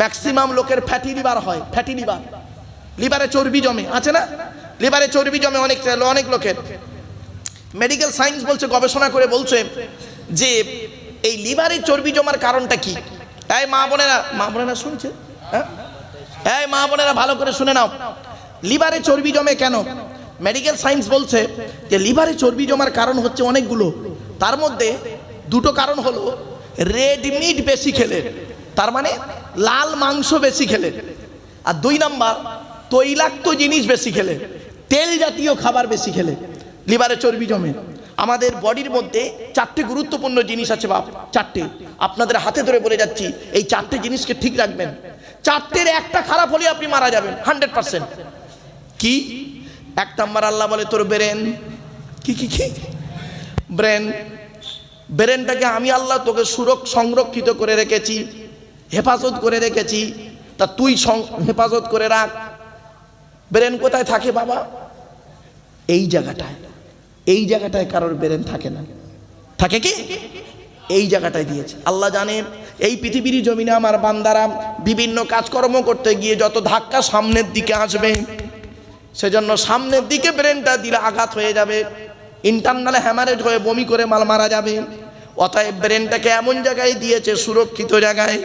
Maximum লোকের fatty liver হয় fatty liver লিভারে চর্বি জমে, আছে না? লিভারে চর্বি জমে অনেক অনেক লোকের। মেডিকেল সায়েন্স বলছে, গবেষণা করে বলছে যে এই লিভারে চর্বি জমার কারণটা কি? এই মা বোনেরা মা বোনেরা শুনছে? হ্যাঁ? মা বোনেরা ভালো করে শুনে নাও। লিভারে চর্বি জমে কেন? মেডিকেল সায়েন্স বলছে যে লিভারে চর্বি জমার কারণ হচ্ছে অনেকগুলো। তার মধ্যে দুটো কারণ হলো রেড মিট বেশি খেলে। তার মানে লাল মাংস বেশি খেলে। আর দুই নাম্বার, তৈলাক্ত জিনিস বেশি খেলে। তেল জাতীয় খাবার বেশি খেলে। লিভারে চর্বি জমে। আমাদের বডির মধ্যে চারটে গুরুত্বপূর্ণ জিনিস আছে বাপ, চারটে। আপনাদের হাতে ধরে বলে যাচ্ছি, এই চারটে জিনিসকে ঠিক রাখবেন। চারটের একটা খারাপ হলে আপনি মারা যাবেন, হান্ড্রেড পার্সেন্ট। কি? এক নাম্বার আল্লাহ বলে, তোর ব্রেন কি কি কি? ব্রেন। ব্রেনটাকে আমি আল্লাহ তোকে সুরক সংরক্ষিত করে রেখেছি। হেফাজত করে রেখেছি, তা তুই হেফাজত করে রাখ। ব্রেন কোথায় থাকে বাবা? এই জায়গাটায়। এই জায়গাটায় কারোর ব্রেন থাকে না। থাকে কি? এই জায়গাটায় দিয়েছে। আল্লাহ জানে, এই পৃথিবীর জমিনে আমার বান্দারা বিভিন্ন কাজকর্ম করতে গিয়ে যত ধাক্কা সামনের দিকে আসবে, সেজন্য সামনের দিকে ব্রেনটা দিলে আঘাত হয়ে যাবে ইন্টারনালে হ্যামারেজ হয়ে বমি করে মাল মারা যাবে। অতএব ব্রেনটাকে এমন জায়গায় দিয়েছে, সুরক্ষিত জায়গায়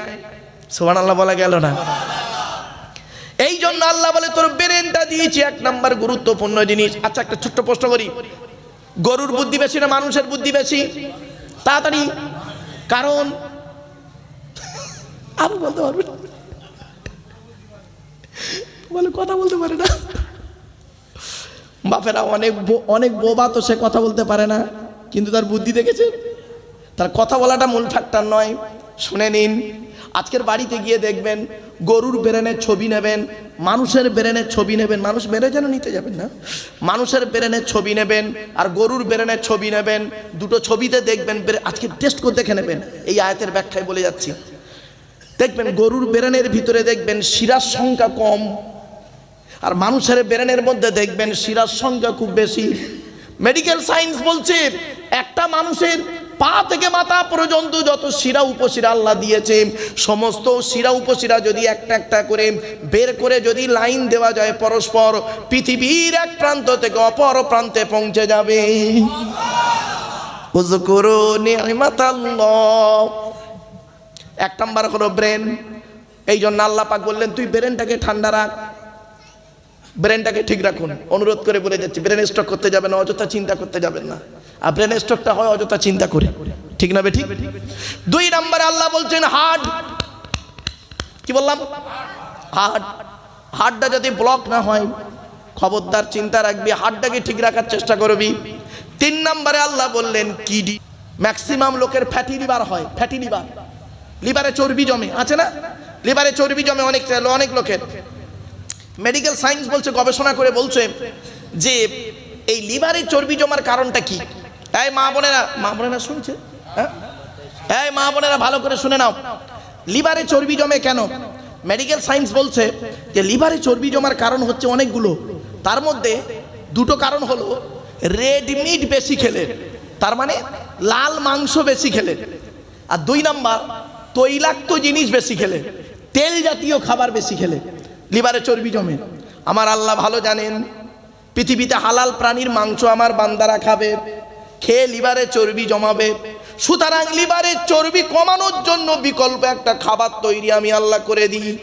সোহান আল্লাহ বলা গেল না। এই জন্য আল্লাহ বলে তোর ব্রেনটা দিয়েছি এক নাম্বার গুরুত্বপূর্ণ জিনিস। আচ্ছা একটা ছোট্ট প্রশ্ন করি। গরুর বুদ্ধি বেশি না মানুষের বুদ্ধি বেশি? তাড়াতাড়ি। কারণ আমি বলতে পারব। বলে কথা বলতে পারে না। বাপেরা অনেক অনেক বোবা তো সে কথা বলতে পারে না কিন্তু তার বুদ্ধি দেখেছে তার কথা বলাটা মূল ফ্যাক্টর নয়। শুনে নিন। আজকের বাড়িতে গিয়ে দেখবেন গরুর বেরেনের ছবি নেবেন, মানুষের বেরেনের ছবি নেবেন, মানুষ মেরে যেন নিতে যাবেন না? মানুষের বেরেনের ছবি নেবেন আর গরুর বেরেনের ছবি নেবেন, দুটো ছবিতে দেখবেন আজকে টেস্ট করে দেখে নেবেন, এই আয়াতের ব্যাখ্যায় বলে যাচ্ছি। দেখবেন গরুর বেরেনের ভিতরে দেখবেন শিরার সংখ্যা কম, আর মানুষের ব্রেনের মধ্যে দেখবেন শিরার সংখ্যা খুব বেশি। মেডিকেল সায়েন্স বলছে, একটা মানুষের পা থেকে মাথা পর্যন্ত যত শিরা উপশিরা আল্লাহ দিয়েছে, সমস্ত শিরা উপশিরা যদি একটা একটা করে বের করে যদি লাইন দেওয়া যায় পরস্পর, পৃথিবীর এক প্রান্ত থেকে অপর প্রান্তে পৌঁছে যাবে। এক নাম্বার হলো ব্রেন এই জন্য আল্লাহ পাক বললেন, তুই ব্রেনটাকে ঠান্ডা রাখ। ব্রেনটাকে ঠিক রাখুন। অনুরোধ করে বলে যাচ্ছি ব্রেন স্ট্রোক করতে যাবেন, অযথা চিন্তা করতে যাবেন না। আর ব্রেন স্ট্রোকটা হয় অযথা চিন্তা করে। ঠিক না ঠিক? দুই নম্বরে আল্লাহ বলছেন হার্ট কি বললাম? হার্ট হার্টটা যদি ব্লক না হয়, খবরদার চিন্তা রাখবি হার্টটাকে ঠিক রাখার চেষ্টা করবি। তিন নম্বরে আল্লাহ বললেন কিডি ম্যাক্সিমাম লোকের ফ্যাটি লিভার হয় ফ্যাটি লিভার লিভারে চর্বি জমে, আছে না? লিভারে চর্বি জমে অনেক অনেক লোকের। মেডিকেল সায়েন্স বলছে, গবেষণা করে বলছে যে এই লিভারে চর্বি জমার কারণটা কি? এই মা বোনেরা মা বোনেরা শুনছে? হ্যাঁ? এই মা বোনেরা ভালো করে শুনে নাও। লিভারে চর্বি জমে কেন? মেডিকেল সায়েন্স বলছে যে লিভারে চর্বি জমার কারণ হচ্ছে অনেকগুলো। তার মধ্যে দুটো কারণ হলো রেড মিট বেশি খেলে, তার মানে লাল মাংস বেশি খেলে। আর দুই নাম্বার, তৈলাক্ত জিনিস বেশি খেলে, তেল জাতীয় খাবার বেশি খেলে। লিভারে চর্বি জমে। আমার আল্লাহ ভালো জানেন, পৃথিবীতে হালাল প্রাণীর মাংস আমার বান্দারা খাবে, খেয়ে লিভারে চর্বি জমাবে। সুতরাং লিভারে চর্বি কমানোর জন্য বিকল্প একটা খাবার তৈরি আমি আল্লাহ করে দিই।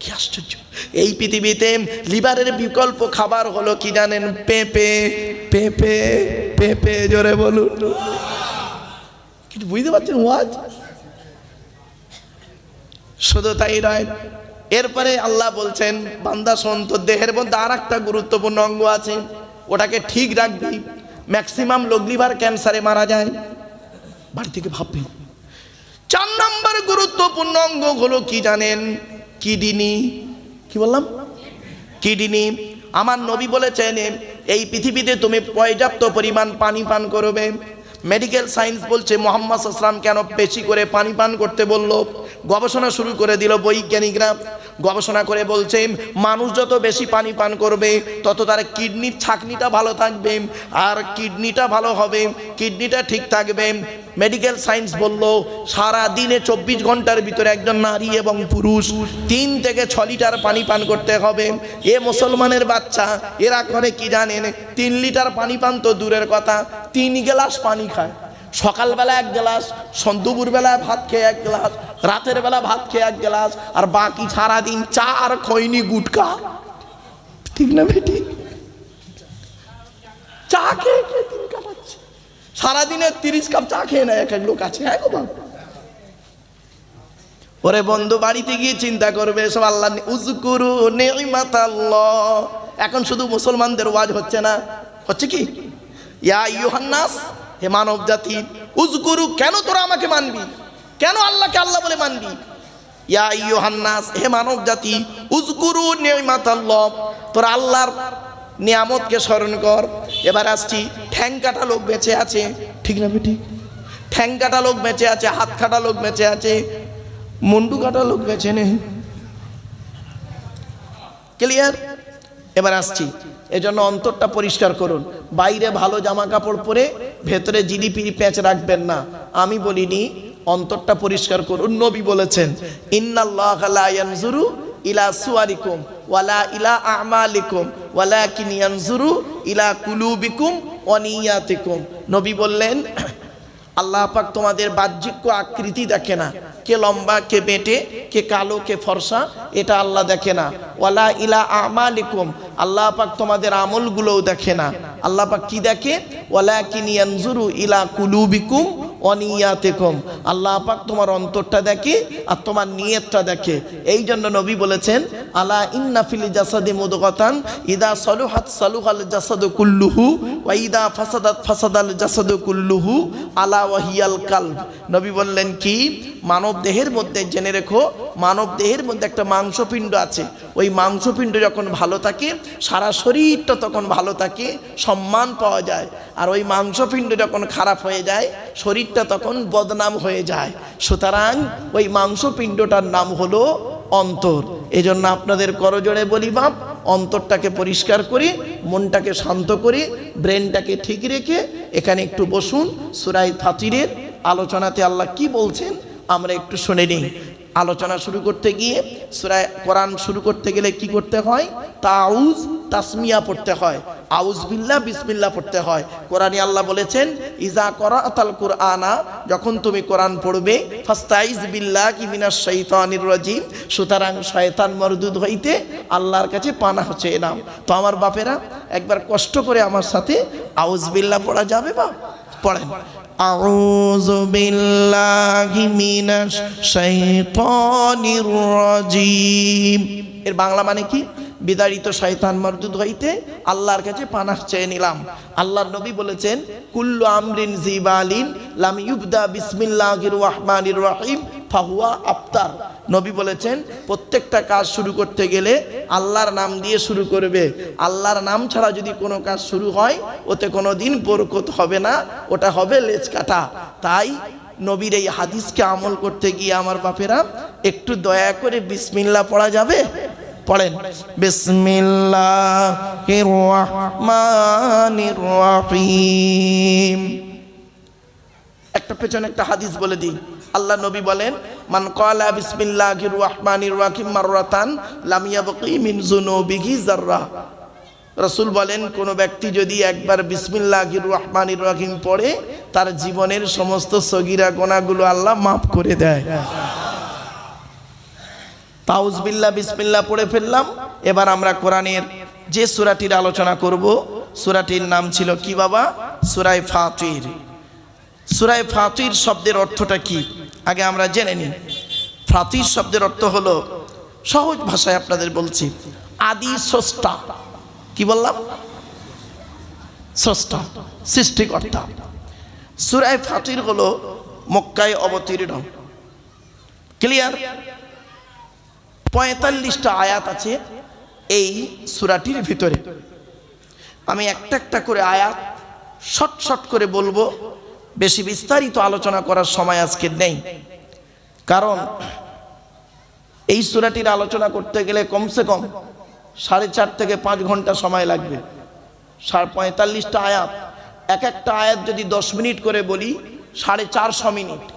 কি আশ্চর্য! এই পৃথিবীতে লিভারের বিকল্প খাবার হলো কি জানেন? পেঁপে। পেঁপে পেঁপে, জোরে বলুন। কিছু বুঝতে পারছেন ওয়াজ শুধু তাই নয় এরপরে আল্লাহ বলছেন, বান্দা সন্ত দেহের মধ্যে আর একটা গুরুত্বপূর্ণ অঙ্গ আছে, ওটাকে ঠিক রাখবি ম্যাক্সিমাম লোক লিভার ক্যান্সারে মারা যায়। বাড়ি থেকে ভাববে চার নম্বর গুরুত্বপূর্ণ অঙ্গ হলো কি জানেন? কিডনি। কি বললাম? কিডনি। আমার নবী বলেছেন, এই পৃথিবীতে তুমি পর্যাপ্ত পরিমাণ পানি পান করবে। মেডিকেল সায়েন্স বলছে, মোহাম্মদ আসলাম কেন বেশি করে পানি পান করতে বলল? গবেষণা শুরু করে দিল বৈজ্ঞানিকরা। গবেষণা করে বলছে, মানুষ যত বেশি পানি পান করবে, তত তার কিডনির ছাকনিটা ভালো থাকবে, আর কিডনিটা ভালো হবে, কিডনিটা ঠিক থাকবে। মেডিকেল সায়েন্স বলল, সারা দিনে চব্বিশ ঘণ্টার ভিতরে একজন নারী এবং পুরুষ তিন থেকে ছ লিটার পানি পান করতে হবে। এ মুসলমানের বাচ্চা, এরা করে কি জানেন? তিন লিটার পানি পান তো দূরের কথা, তিন গ্লাস পানি খায়। সকালবেলা এক গ্লাস দুপুরবেলা ভাত খেয়ে এক গ্লাস, রাতের বেলা ভাত খেয়ে এক গ্লাস, আর বাকি সারাদিন চা আর খৈনি গুটকা। ঠিক না বেটি? চা খেয়ে খেয়ে দিন কাটাচ্ছে। সারাদিনে তিরিশ কাপ চা খেয়ে নেয় এক এক লোক আছে হ্যাঁ গো বাবা ওরে বন্ধু, বাড়িতে গিয়ে চিন্তা করবে সব আল্লাহ উজকুরু নেইমাতাল্লাহ এখন শুধু মুসলমানদের ওয়াজ হচ্ছে না, হচ্ছে কি? ইয়া ইউহান্নাস হে মানব জাতি উজকুরু কেন তোরা আমাকে মানবি? কেন আল্লাহকে আল্লাহ বলে মানবি? ইয়া ইউহান্নাস হে মানব জাতি উজকুরু নেইমাতাল্লাহ তোরা আল্লাহর নিয়ামতকে স্মরণ কর। এবার আসছি ঠ্যাং কাটা লোক বেঁচে আছে। ঠিক না বেটি? ঠ্যাং কাটা লোক বেঁচে আছে হাত কাটা লোক বেঁচে আছে মুন্ডু কাটা লোক বেঁচে নেই। ক্লিয়ার এবার আসছি। এজন্য অন্তরটা পরিষ্কার করুন। বাইরে ভালো জামা কাপড় পরে ভেতরে জিলিপির প্যাঁচ রাখবেন না। আমি বলিনি, অন্তরটা পরিষ্কার করুন, নবী বলেছেন, ইন্নাল্লাহ ইলা সুয়ারিকুম ওয়ালা ইলা আমালিকুম ওয়ালাকিন ইয়ানজুরু ইলা কুলুবিকুম ওয়া নিয়াতিকুম। নবী বললেন, আল্লাহ পাক তোমাদের বাহ্যিক আকৃতি দেখে না। কে লম্বা, কে বেটে, কে কালো, কে ফর্সা, এটা আল্লাহ দেখে না। ওয়ালা ইলা আমালিকুম, আল্লাহ পাক তোমাদের আমলগুলোও দেখে না। আল্লাহ পাক কি দেখে? ওয়ালা কিনিয়ানজুরু ইলা কুলুবিকুম অনিয়াতেকম আল্লাহ পাক তোমার অন্তরটা দেখে আর তোমার নিয়তটা দেখে। এই জন্য নবী বলেছেন আলা ইন্না ফিল জাসাদি মুদগাতান ইদা সলুহাত সলুহাল জাসাদু কুল্লুহু ওয়া ইদা ফাসাদাত ফাসাদাল জাসাদু কুল্লুহু আলা ওয়াহিয়াল কালব। নবী বললেন কি? মানব দেহের মধ্যে জেনে রেখো, মানব দেহের মধ্যে একটা মাংসপিণ্ড আছে। ওই মাংসপিণ্ড যখন ভালো থাকে, সারা শরীরটা তখন ভালো থাকে, সম্মান পাওয়া যায়। আর ওই মাংসপিণ্ড যখন খারাপ হয়ে যায়, শরীরটা তখন বদনাম হয়ে যায়। সুতরাং ওই মাংসপিণ্ডটার নাম হলো অন্তর। এজন্য আপনাদের করজোড়ে বলি বাপ, অন্তরটাকে পরিষ্কার করি, মনটাকে শান্ত করি, ব্রেনটাকে ঠিক রেখে এখানে একটু বসুন সুরাই ফাতিরের আলোচনাতে আল্লাহ কি বলছেন, আমরা একটু শুনে নিই। আলোচনা শুরু করতে গিয়ে, সুরায় কোরআন শুরু করতে গেলে কি করতে হয়? তাউজ, তাসমিয়া পড়তে হয়। আউজ বিল্লাহ বিসমিল্লাহ পড়তে হয়। কোরআনে আল্লাহ বলেছেন, ইজা করা আতাল কুরআনা যখন তুমি কোরআন পড়বে ফাস্তাইজ বিল্লাহ কি মিনাশ শাইতানির রাজিম সুতরাং শয়তান মরদুদ হইতে আল্লাহর কাছে পানা হচ্ছে নাম তো আমার বাপেরা, একবার কষ্ট করে আমার সাথে আউজ বিল্লাহ পড়া যাবে বা? পড়েন। أعوذ بالله من الشيطان الرجيم এর বাংলা মানে কি বিদারিত শয়তান মরদুদ হইতে আল্লাহর কাছে পানাহ চেয়ে নিলাম আল্লাহর নবী বলেছেন কুল্লু আমরিন জিবালিন লাম ইউবদা বিসমিল্লাহির রহমানির রহিম ফাহুয়া আফতার। নবী বলেছেন, প্রত্যেকটা কাজ শুরু করতে গেলে আল্লাহর নাম দিয়ে শুরু করবে। আল্লাহর নাম ছাড়া যদি কোনো কাজ শুরু হয়, ওতে কোনো দিন বরকত হবে না, ওটা হবে লেজ কাটা। তাই নবীর এই হাদিসকে আমল করতে গিয়ে আমার বাপেরা, একটু দয়া করে বিসমিল্লা পড়া যাবে? পড়েন। রহিম। একটা পেছনে একটা হাদিস বলে দিই। আল্লাহ নবী বলেন, মান কলা বিসমিল্লাহির রহমানির রহিম মাররাতান লাম ইয়াবকি মিন যুনুবিহি যাররা। রসুল বলেন, কোন ব্যক্তি যদি একবার বিসমিল্লাহির রহমানির রহিম পড়ে, তার জীবনের সমস্ত সগিরা গোনাগুলো আল্লাহ মাফ করে দেয়। তাউজবিল্লা বিসমিল্লা পড়ে ফেললাম। এবার আমরা কোরআনের যে সুরাটির আলোচনা করব, সুরাটির নাম ছিল কি বাবা? সুরাই ফাতির। সুরাই ফাতির শব্দের অর্থটা কি? আগে আমরা জেনে নিই। ফাতির শব্দের অর্থ হলো, সহজ ভাষায় আপনাদের বলছি, আদি স্রষ্টা। কি বললাম? স্রষ্টা, সৃষ্টিকর্তা। সুরায় ফাতির হলো মক্কায় অবতীর্ণ। ক্লিয়ার পঁয়তাল্লিশটা আয়াত আছে এই সুরাটির ভিতরে। আমি একটা একটা করে আয়াত শর্ট শর্ট করে বলব। বেশি বিস্তারিত আলোচনা করার সময় আজকে নেই। কারণ এই সুরাটির আলোচনা করতে গেলে কমসে কম সাড়ে চার থেকে পাঁচ ঘণ্টা সময় লাগবে। সাড়ে পঁয়তাল্লিশটা আয়াত। এক একটা আয়াত যদি দশ মিনিট করে বলি, সাড়ে চারশো মিনিট।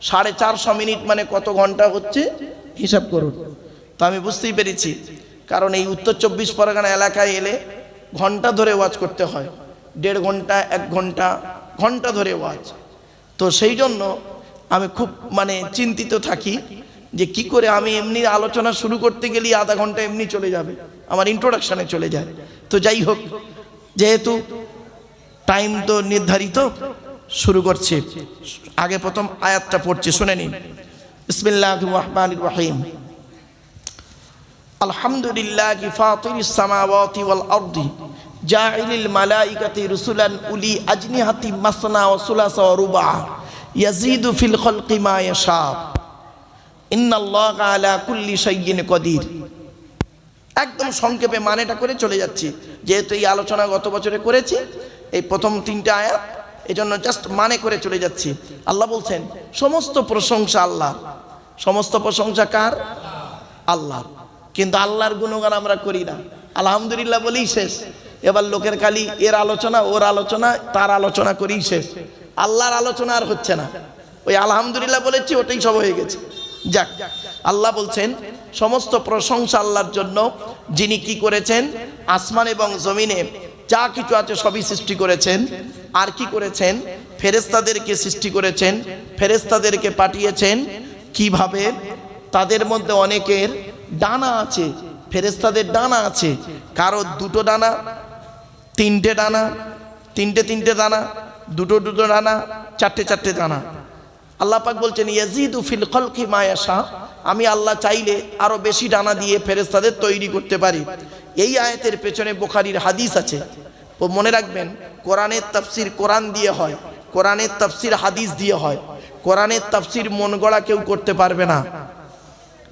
সাড়ে চারশো মিনিট মানে কত ঘণ্টা হচ্ছে? হিসাব করুন। তো আমি বুঝতেই পেরেছি। কারণ এই উত্তর চব্বিশ পরগনা এলাকায় এলে ঘণ্টা ধরে ওয়াজ করতে হয়। দেড় ঘণ্টা, এক ঘণ্টা ঘণ্টা ধরে ওয়াজ। তো সেই জন্য আমি খুব মানে চিন্তিত থাকি যে কি করে আমি এমনি আলোচনা শুরু করতে গেলে আধা ঘণ্টা এমনি চলে যাবে, আমার ইন্ট্রোডাকশানে চলে যায়। তো যাই হোক, যেহেতু টাইম তো নির্ধারিত, শুরু করছে। আগে প্রথম আয়াতটা পড়ছে, শুনে নিন। বিসমিল্লাহ রহমান রহিম। আলহামদুলিল্লাহ ফাতিরিস সামাওয়াতি ওয়াল আরদি। জাইলিল মালাইকাতি রুসুলান উলি আজনিহাতি মাসনা ওয়া সুলাসা ওয়া রুবা ইয়াজিদু ফিল খালকি মা ইয়াশা। ইন্নাল্লাহা আলা কুল্লি শাইইন কদির। একদম সংক্ষেপে মানেটা করে চলে যাচ্ছি। যেহেতু এই আলোচনা গত বছরে করেছি, এই প্রথম তিনটা আয়াত এই জন্য জাস্ট মানে করে চলে যাচ্ছি। আল্লাহ বলছেন, সমস্ত প্রশংসা আল্লাহ সমস্ত প্রশংসা কার? আল্লাহ কিন্তু আল্লাহর গুণগান আমরা করি না। আলহামদুলিল্লাহ বলেই শেষ। এবার লোকের খালি এর আলোচনা, ওর আলোচনা, তার আলোচনা করেই শেষ। আল্লাহর আলোচনা আর হচ্ছে না। ওই আলহামদুলিল্লাহ বলেছি, ওটাই সব হয়ে গেছে। যাক, আল্লাহ বলছেন, সমস্ত প্রশংসা আল্লাহর জন্য, যিনি কি করেছেন, আসমান এবং জমিনে যা কিছু আছে সবই সৃষ্টি করেছেন। আর কি করেছেন? ফেরেস্তাদেরকে সৃষ্টি করেছেন ফেরেস্তাদেরকে পাঠিয়েছেন। কীভাবে? তাদের মধ্যে অনেকের ডানা আছে ফেরেস্তাদের ডানা আছে। কারও দুটো ডানা তিনটে ডানা, তিনটে তিনটে দানা দুটো দুটো ডানা, চারটে চারটে দানা আল্লাহ পাক বলছেন, ইয়াজিদু ফিল খলকি মায়াশা আমি আল্লাহ চাইলে আরও বেশি ডানা দিয়ে ফেরেস্তাদের তৈরি করতে পারি। এই আয়াতের পেছনে বোখারির হাদিস আছে। ও মনে রাখবেন, কোরআনের তাফসির কোরআন দিয়ে হয়, কোরআনের তাফসির হাদিস দিয়ে হয়। কোরআনের তাফসির মন গড়া কেউ করতে পারবে না।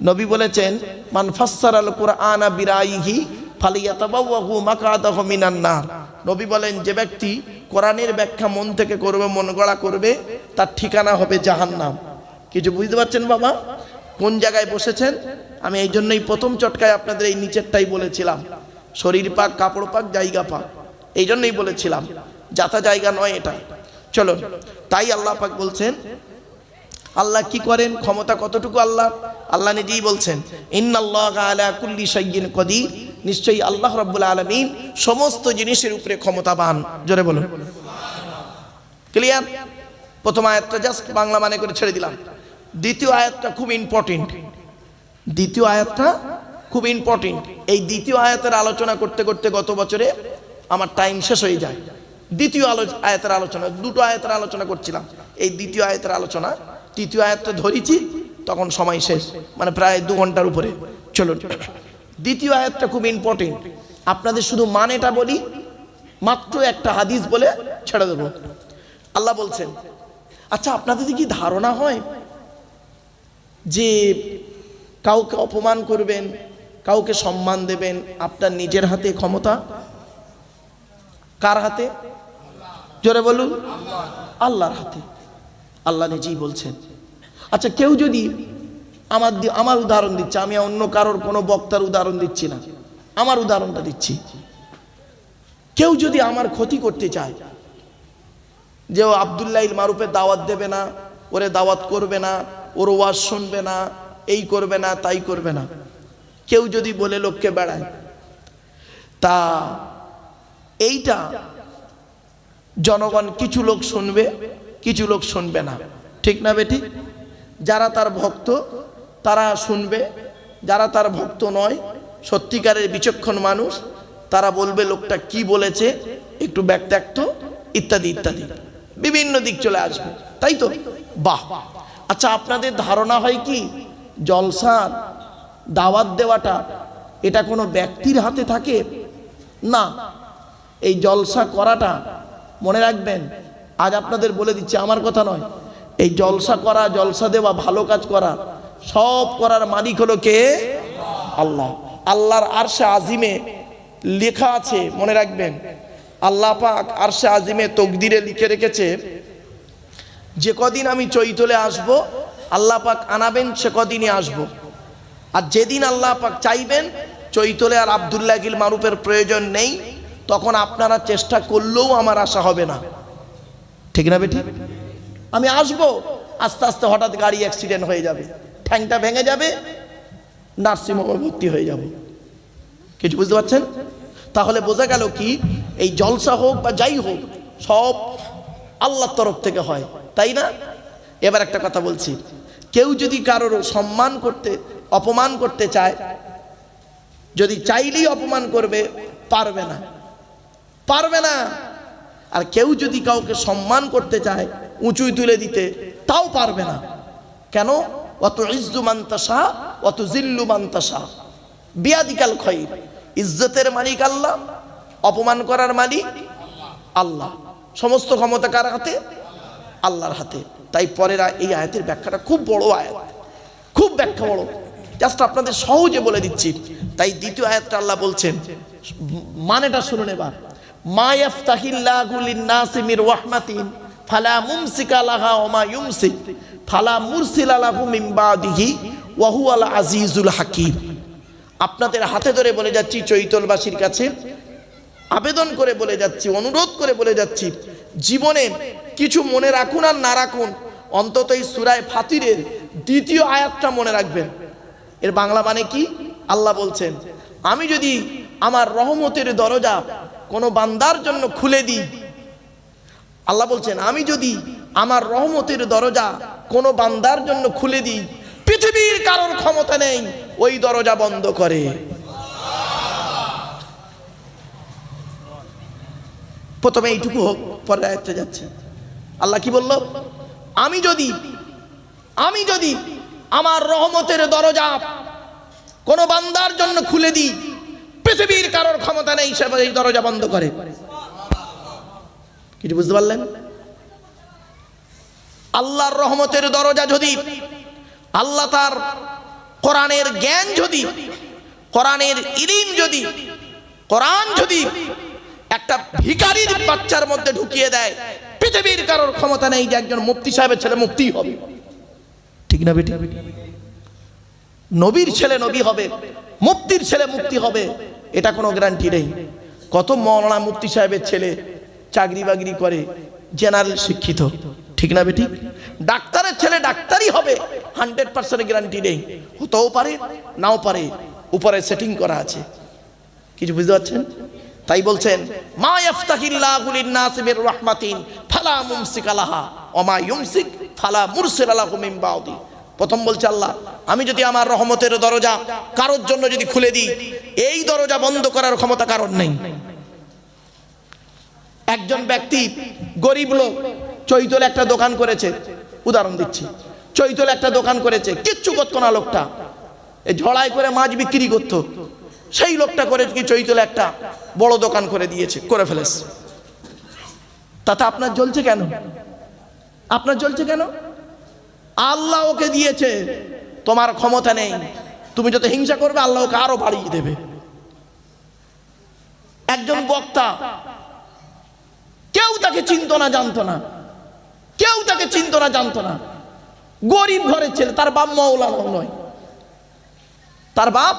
নবী বলেছেন, মান ফাসসার আল কোরআন বিরাইহি ফালিয়াতাবাওয়াহু মাকাদাহু মিনান নার নবী বলেন, যে ব্যক্তি কোরআনের ব্যাখ্যা মন থেকে করবে, মন গড়া করবে, তার ঠিকানা হবে জাহান্নাম। কিছু বুঝতে পারছেন বাবা? কোন জায়গায় বসেছেন? আমি এই জন্যই প্রথম চটকায় আপনাদের এই নিচেরটাই বলেছিলাম। শরীর পাক, কাপড় পাক, জায়গা পাক। এই জন্যই বলেছিলাম, যাতা জায়গা নয় এটা। চলো তাই আল্লাহ পাক বলছেন, আল্লাহ কি করেন? ক্ষমতা কতটুকু আল্লাহ? আল্লাহ নিজেই বলছেন, ইন্নাল্লাহ আলা কুল্লি শাইয়িন কদির। নিশ্চয়ই আল্লাহ রাব্বুল আলামিন সমস্ত জিনিসের উপরে ক্ষমতাবান। জোরে বলুন। ক্লিয়ার প্রথম আয়াতটা জাস্ট বাংলা মানে করে ছেড়ে দিলাম। দ্বিতীয় আয়াতটা খুব ইম্পর্টেন্ট দ্বিতীয় আয়াতটা খুব ইম্পর্টেন্ট এই দ্বিতীয় আয়াতের আলোচনা করতে করতে গত বছরে আমার টাইম শেষ হয়ে যায়। দ্বিতীয় আলো আয়াতের আলোচনা, দুটো আয়াতের আলোচনা করছিলাম। এই দ্বিতীয় আয়াতের আলোচনা, তৃতীয় আয়াতটা ধরেছি, তখন সময় শেষ। মানে প্রায় দু ঘণ্টার উপরে। চলুন। দ্বিতীয় আয়াতটা খুব ইম্পর্টেন্ট আপনাদের শুধু মানেটা বলি, মাত্র একটা হাদিস বলে ছেড়ে দেবো। আল্লাহ বলছেন আচ্ছা আপনাদের কি ধারণা হয় যে কাউকে অপমান করবেন, কাউকে সম্মান দেবেন আপনার নিজের হাতে ক্ষমতা? কার হাতে? জোরে বলুন, আল্লাহর হাতে। আল্লাহ নিজেই বলছেন আচ্ছা কেউ যদি আমার আমার উদাহরণ দিচ্ছে। আমি অন্য কারোর কোনো বক্তার উদাহরণ দিচ্ছি না। আমার উদাহরণটা দিচ্ছি। কেউ যদি আমার ক্ষতি করতে চায়, যে ও আবদুল্লাহ মারুফের দাওয়াত দেবে না, ওরে দাওয়াত করবে না, ওর ওয়াজ শুনবে না, এই করবে না, তাই করবে না। কেউ যদি বলে লোককে বেড়ায়, তা এইটা জনগণ কিছু লোক শুনবে, কিছু লোক শুনবে না। ঠিক না বেটি? যারা তার ভক্ত তারা শুনবে, যারা তার ভক্ত নয়, সত্যিকারের বিচক্ষণ মানুষ, তারা বলবে লোকটা কি বলেছে, একটু ব্যাগত্যাক্ত ইত্যাদি ইত্যাদি। বিভিন্ন দিক চলে আসবে, তাই তো? বাহ! আচ্ছা আপনাদের ধারণা হয় কি? জলসার দাওয়াত দেওয়াটা, এটা কোনো ব্যক্তির হাতে থাকে? না। এই জলসা করাটা, মনে রাখবেন, আজ আপনাদের বলে দিচ্ছি, আমার কথা নয়। এই জলসা করা, জলসা দেওয়া, ভালো কাজ করা সব করার মালিক হলো কে? আল্লাহ। আল্লাহর আরশে আজিমে লেখা আছে, মনে রাখবেন। আল্লাহ পাক আরশে আজিমে তকদিরে লিখে রেখেছে, যে কদিন আমি চৈতলে আসব, আল্লাহ পাক আনাবেন, সে কদিনই আসব। আর যেদিন আল্লাহ পাক চাইবেন, চৈতলে আর আবদুল্লাহ গিল মারুফের প্রয়োজন নেই, তখন আপনারা চেষ্টা করলেও আমার আশা হবে না। ঠিক না বেটি? আমি আসব, আস্তে আস্তে হঠাৎ গাড়ি অ্যাক্সিডেন্ট হয়ে যাবে। ঠ্যাংটা ভেঙে যাবে, নার্সিংহোমে ভর্তি হয়ে যাব। কিছু বুঝতে পারছেন? তাহলে বোঝা গেল কি, এই জলসা হোক বা যাই হোক, সব আল্লাহর তরফ থেকে হয়, তাই না? এবার একটা কথা বলছি, কেউ যদি কারোর সম্মান করতে, অপমান করতে চায়, যদি চাইলেই অপমান করবে, পারবে না। পারবে না। আর কেউ যদি কাউকে সম্মান করতে চায়, উঁচুই তুলে দিতে, তাও পারবে না। কেন? অত ইজ্জু অত ইজ্জতের মালিক আল্লাহ, অপমান করার মালিক আল্লাহ। সমস্ত ক্ষমতা কার হাতে? আল্লাহর হাতে। তাই পরের এই আয়াতের ব্যাখ্যাটা খুব বড় আয়াত। খুব ব্যাখ্যা বড়। জাস্ট আপনাদের সহজে বলে দিচ্ছি। তাই দ্বিতীয় আয়াতটা আল্লাহ বলছেন, মানেটা শুনুন এবার। মা ইয়াফতাহিল্লাহু লিন-নাসি মির রাহমাতিন ফালা মুমসিকা লাহা ওয়া মা ইউমসিক। ফালা মুরসিলা লাহু মিন বাদিহি ওয়া আজিজুল হাকিম। আপনাদের হাতে ধরে বলে যাচ্ছি চৈতলবাসীর কাছে, আবেদন করে বলে যাচ্ছি, অনুরোধ করে বলে যাচ্ছি, জীবনে কিছু মনে রাখুন আর না রাখুন, অন্তত এই সুরায় ফাতিরের দ্বিতীয় আয়াতটা মনে রাখবেন। এর বাংলা মানে কি? আল্লাহ বলছেন, আমি যদি আমার রহমতের দরজা কোনো বান্দার জন্য খুলে দিই, আল্লাহ বলছেন, আমি যদি আমার রহমতের দরজা কোনো বান্দার জন্য খুলে দিই। পৃথিবীর কারোর ক্ষমতা নেই, ওই দরজা বন্ধ করে। প্রথমে এইটুকু হোক পরে আয়ত্তে যাচ্ছে। আল্লাহ কি বলল? আমি যদি আমি যদি আমার রহমতের দরজা কোনো বান্দার জন্য খুলে দিই, পৃথিবীর কারোর ক্ষমতা নেই, সে দরজা বন্ধ করে। কিছু বুঝতে পারলেন? আল্লাহর রহমতের দরজা যদি, আল্লাহ তার কোরআনের জ্ঞান যদি, কোরআনের ইলিম যদি, কোরআন যদি একটা ভিকারির বাচ্চার মধ্যে ঢুকিয়ে দেয়, পৃথিবীর কারোর ক্ষমতা নেই যে একজন মুফতি সাহেবের ছেলে মুফতি হবে। ঠিক না বেটি? নবীর ছেলে নবী হবে, মুফতির ছেলে মুক্তি হবে, এটা কোনো গ্যারান্টি নেই। কত মৌলানা মুফতি সাহেবের ছেলে চাকরি বাকরি করে জেনারেল শিক্ষিত। ঠিক না বেটি? ডাক্তারের ছেলে ডাক্তারই হবে। হান্ড্রেড পার্সেন্ট গ্যারান্টি নেই। হতেও পারে, নাও পারে। উপরে সেটিং করা আছে। কিছু বুঝতে পারছেন? তাই বলছেন, মা ইয়াফতাহিল্লাহু লিন-নাসি মির ফালা মুমসিকা লাহা, ওয়া মা ইউমসিক, ফালা মুরসিলা লাহু মিন বাদি প্রথম বলছে আল্লাহ, আমি যদি আমার রহমতের দরজা কারোর জন্য যদি খুলে দিই, এই দরজা বন্ধ করার ক্ষমতা কারোর নেই। একজন ব্যক্তি গরিব লোক চৈতলে একটা দোকান করেছে। উদাহরণ দিচ্ছি। চৈতলে একটা দোকান করেছে। কিচ্ছু করতো না লোকটা। এই ঝড়াই করে মাছ বিক্রি করতো। সেই লোকটা করে কি চৈতলে একটা বড় দোকান করে দিয়েছে, করে ফেলেছে। তাতে আপনার জ্বলছে কেন? আপনার জ্বলছে কেন? আল্লাহ ওকে দিয়েছে, তোমার ক্ষমতা নেই। তুমি যত হিংসা করবে, আল্লাহ ওকে আরও বাড়িয়ে দেবে। একজন বক্তা, কেউ তাকে চিনত না, জানতো না। কেউ তাকে চিনত না, জানতো না। গরিব ঘরের ছেলে, তার বাপ মৌলানাও নয়। তার বাপ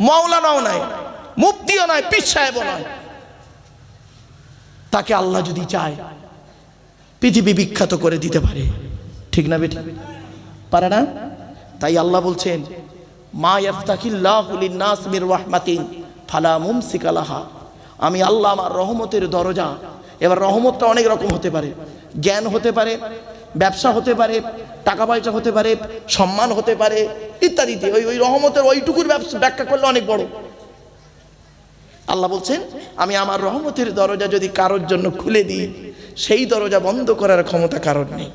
মৌলানাও নয় মুফতিও নয় পীর সাহেবও নয়। তাকে আল্লাহ যদি চায়, পৃথিবী বিখ্যাত করে দিতে পারে। ঠিক না বেটি? পারে না? তাই আল্লাহ বলছেন, মা ফালা আমি আল্লাহ আমার রহমতের দরজা, এবার রহমতটা অনেক রকম হতে পারে। জ্ঞান হতে পারে, ব্যবসা হতে পারে, টাকা পয়সা হতে পারে, সম্মান হতে পারে ইত্যাদিতে ওই ওই রহমতের ওইটুকুর ব্যবসা ব্যাখ্যা করলে অনেক বড়। আল্লাহ বলছেন, আমি আমার রহমতের দরজা যদি কারোর জন্য খুলে দিই, সেই দরজা বন্ধ করার ক্ষমতা কারোর নেই।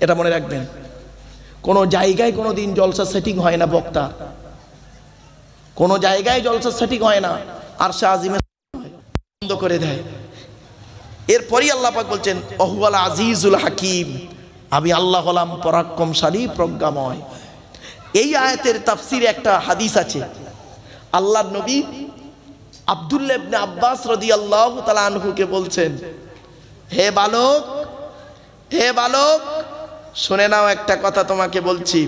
এটা মনে রাখবেন। কোনো জায়গায় কোনো দিন জলসা সেটিং হয় না বক্তা। কোনো জায়গায় জলসা সেটিং হয় না। আর সে আজিমে বন্ধ করে দেয়। এরপরই আল্লাহ পাক বলছেন, অহুয়াল আজিজুল হাকিম। আমি আল্লাহ হলাম পরাক্রমশালী, প্রজ্ঞাময়। এই আয়াতের তাফসিরে একটা হাদিস আছে। আল্লাহ নবী আব্দুল্লাহ ইবনে আব্বাস রাদিয়াল্লাহু তাআলা আনহুকে বলছেন, হে বালক হে বালক, শুনে নাও একটা কথা তোমাকে বলছি।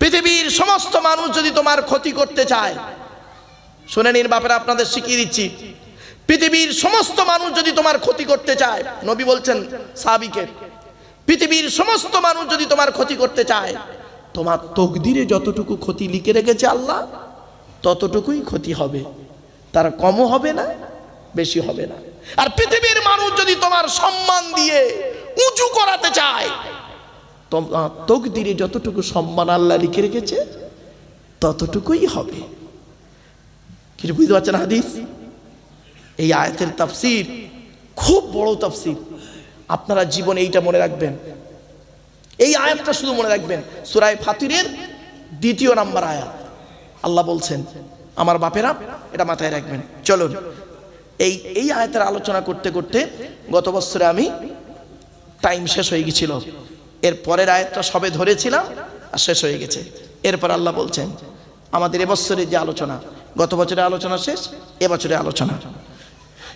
পৃথিবীর সমস্ত মানুষ যদি তোমার ক্ষতি করতে চায়, শুনে নিন বাপেরা, আপনাদের শিখিয়ে দিচ্ছি। পৃথিবীর সমস্ত মানুষ যদি তোমার ক্ষতি করতে চায়, নবী বলছেন সাবিকে পৃথিবীর সমস্ত মানুষ যদি তোমার ক্ষতি করতে চায়, তোমার তকদিরে যতটুকু ক্ষতি লিখে রেখেছে আল্লাহ, ততটুকুই ক্ষতি হবে। তার কমও হবে না, বেশি হবে না। আর পৃথিবীর মানুষ যদি তোমার সম্মান দিয়ে উঁচু করাতে চায়, তোমার তকদিরে যতটুকু সম্মান আল্লাহ লিখে রেখেছে, ততটুকুই হবে। কিছু বুঝতে পারছেন হাদিস? এই আয়াতের তাফসির খুব বড় তাফসির। আপনারা জীবনে এইটা মনে রাখবেন। এই আয়াতটা শুধু মনে রাখবেন। সুরায় ফাতিরের দ্বিতীয় নাম্বার আয়াত। আল্লাহ বলছেন, আমার বাপেরা, এটা মাথায় রাখবেন। চলুন, এই এই আয়াতের আলোচনা করতে করতে গত বছরে আমি টাইম শেষ হয়ে গেছিল। এর পরের আয়াতটা সবে ধরেছিলাম আর শেষ হয়ে গেছে। এরপর আল্লাহ বলছেন, আমাদের এবছরের যে আলোচনা, গত বছরের আলোচনা শেষ এবছরের আলোচনা।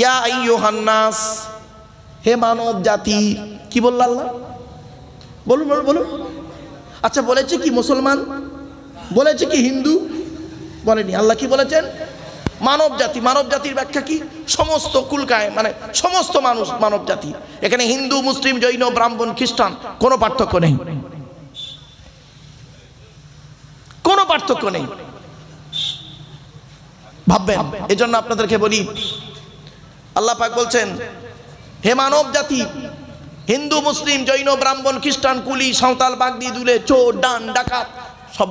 ইয়া হে মানব জাতি, কি বলল আল্লাহ? বলুন বলুন বলুন। আচ্ছা বলেছে কি মুসলমান? বলেছে কি হিন্দু? বলেনি। আল্লাহ কি বলেছেন? মানব জাতি, মানব জাতির ব্যাখ্যা কি? সমস্ত কুলকায় মানে সমস্ত মানুষ মানব জাতি। এখানে হিন্দু, মুসলিম, জৈন, ব্রাহ্মণ, খ্রিস্টান, কোনো পার্থক্য নেই। কোনো পার্থক্য নেই। ভাববেন। এজন্য আপনাদেরকে বলি আল্লাহ পাক বলছেন, হে মানব জাতি, হিন্দু, মুসলিম, জৈন, ব্রাহ্মণ, খ্রিস্টান, কুলি, সাঁওতাল, বাগদি, দুলে, চোর, ডান, ডাকাত, সব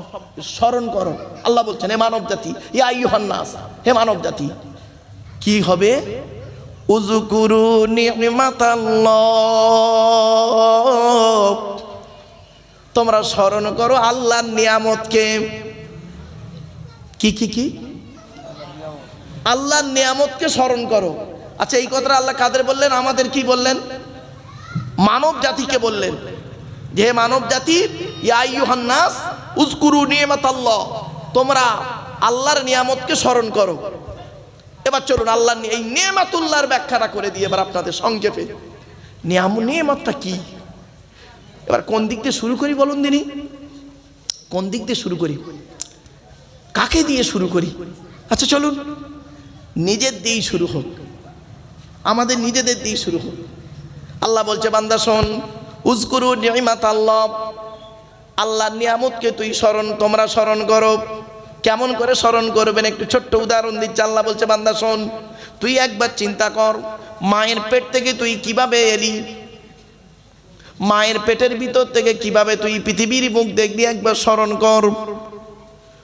স্মরণ করো। আল্লাহ বলছেন, হে মানব জাতি, ইয়া ইউহান্নাস হে মানব জাতি, কি হবে? উজুকুরু নিমাতাল্লাহ। তোমরা স্মরণ করো আল্লাহর নিয়ামতকে। কি কি কি? আল্লাহর নিয়ামতকে স্মরণ করো। আচ্ছা এই কথাটা আল্লাহ কাদের বললেন? আমাদের কি বললেন? মানব জাতিকে বললেন। যে মানব জাতি আল্লাহ তোমরা আল্লাহর নিয়ামতকে স্মরণ করো। এবার চলুন, আল্লাহ এই নিয়ামাতুল্লাহর ব্যাখ্যাটা করে দিয়ে এবার আপনাদের সংক্ষেপে। নিয়াম নিয়ামতটা কি? এবার কোন দিক দিয়ে শুরু করি বলুন দিনি? কোন দিক দিয়ে শুরু করি? কাকে দিয়ে শুরু করি? আচ্ছা চলুন। নিজের দিয়েই শুরু হোক। আমাদের নিজেদের দিয়ে শুরু হোক। আল্লাহ বলছে, বান্দা, শোন উজকুরু নিয়মাত আল্লাহ আল্লাহর নিয়ামতকে তুই স্মরণ, তোমরা স্মরণ করো। কেমন করে স্মরণ করবেন? একটু ছোট্ট উদাহরণ দিচ্ছে। আল্লাহ বলছে, বান্দা, শোন, তুই একবার চিন্তা কর, মায়ের পেট থেকে তুই কীভাবে এলি? মায়ের পেটের ভিতর থেকে কীভাবে তুই পৃথিবীর মুখ দেখবি? একবার স্মরণ কর।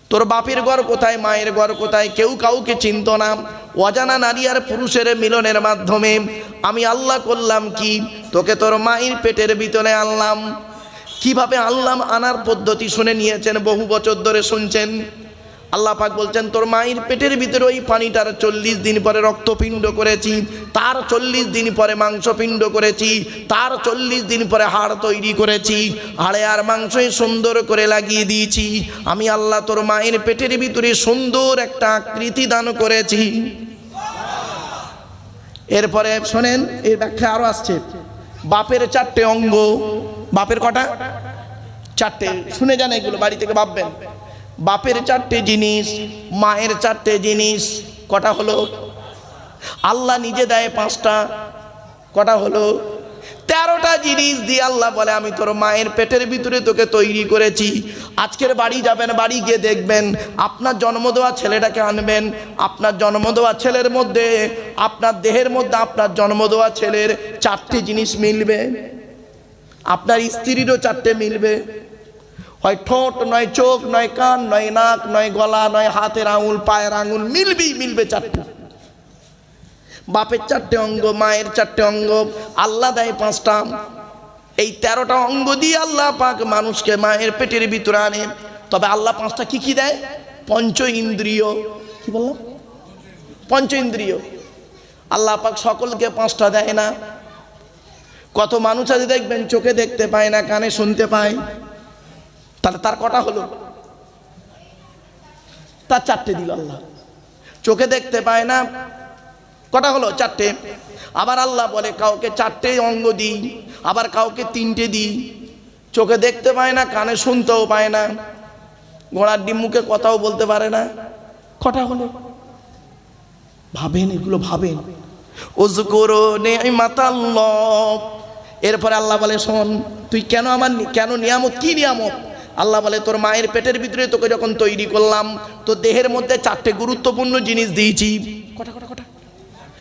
তোর বাপের ঘর কোথায়, মায়ের ঘর কোথায়, কেউ কাউকে চিনত না। অজানা নারী আর পুরুষের মিলনের মাধ্যমে আমি আল্লাহ করলাম কি? তোকে তোর মায়ের পেটের ভিতরে আনলাম। কীভাবে আনলাম আনার পদ্ধতি শুনে নিয়েছেন, বহু বছর ধরে শুনছেন। আল্লাহ পাক বলছেন, তোর মায়ের পেটের ভিতরে ওই পানিটার চল্লিশ দিন পরে রক্তপিণ্ড করেছি, তার চল্লিশ দিন পরে মাংসপিণ্ড করেছি, তার চল্লিশ দিন পরে হাড় তৈরি করেছি, হাড়ে আর মাংসই সুন্দর করে লাগিয়ে দিয়েছি। আমি আল্লাহ তোর মায়ের পেটের ভিতরে সুন্দর একটা আকৃতি দান করেছি। এরপরে শোনেন এর ব্যাখ্যা আরও আসছে। বাপের চারটে অঙ্গ। বাপের কটা? চারটে। শুনে যান এগুলো, বাড়ি থেকে ভাববেন। বাপের চারটে জিনিস, মায়ের চারটে জিনিস, কটা হলো? আল্লাহ নিজে দেয় পাঁচটা, কটা হলো? তেরোটা জিনিস দিয়ে আল্লাহ বলে, আমি তোর মায়ের পেটের ভিতরে তোকে তৈরি করেছি। আজকের বাড়ি যাবেন, বাড়ি গিয়ে দেখবেন, আপনার জন্ম দেওয়া ছেলেটাকে আনবেন, আপনার জন্ম দেওয়া ছেলের মধ্যে, আপনার দেহের মধ্যে আপনার জন্ম দেওয়া ছেলের চারটি জিনিস মিলবে। আপনার স্ত্রীরও চারটে মিলবে। হয় ঠোঁট, নয় চোখ, নয় কান, নয় নাক, নয় গলা, নয় হাতের আঙুল, পায়ের আঙুল মিলবেই মিলবে চারটে। বাপের চারটে অঙ্গ, মায়ের চারটে অঙ্গ, আল্লাহ দেয় পাঁচটা। এই তেরোটা অঙ্গ দিয়ে আল্লাহ পাক মানুষকে মায়ের পেটের ভিতরে আনে। তবে আল্লাহ পাঁচটা কি কি দেয়? পঞ্চ ইন্দ্রিয়। কি বললাম? পঞ্চ ইন্দ্রিয়। আল্লাহ পাক সকলকে পাঁচটা দেয় না। কত মানুষ আছে দেখবেন, চোখে দেখতে পায় না, কানে শুনতে পায়। তাহলে তার কটা হলো? তার চারটে দিল আল্লাহ। চোখে দেখতে পায় না। কটা হলো? চারটে। আবার আল্লাহ বলে, কাউকে চারটে অঙ্গ দিই, আবার কাউকে তিনটে দিই। চোখে দেখতে পায় না, কানে শুনতেও পায় না। ঘোড়ার ডিম মুখে কথাও বলতে পারে না। কটা হলো? ভাবেন, এগুলো ভাবেন। এরপরে আল্লাহ বলে, শোন, তুই কেন আমার কেন নিয়ামত, কি নিয়ামত? আল্লাহ বলে, তোর মায়ের পেটের ভিতরে তোকে যখন তৈরি করলাম, তো দেহের মধ্যে চারটে গুরুত্বপূর্ণ জিনিস দিয়েছি। কটা কটা কটা?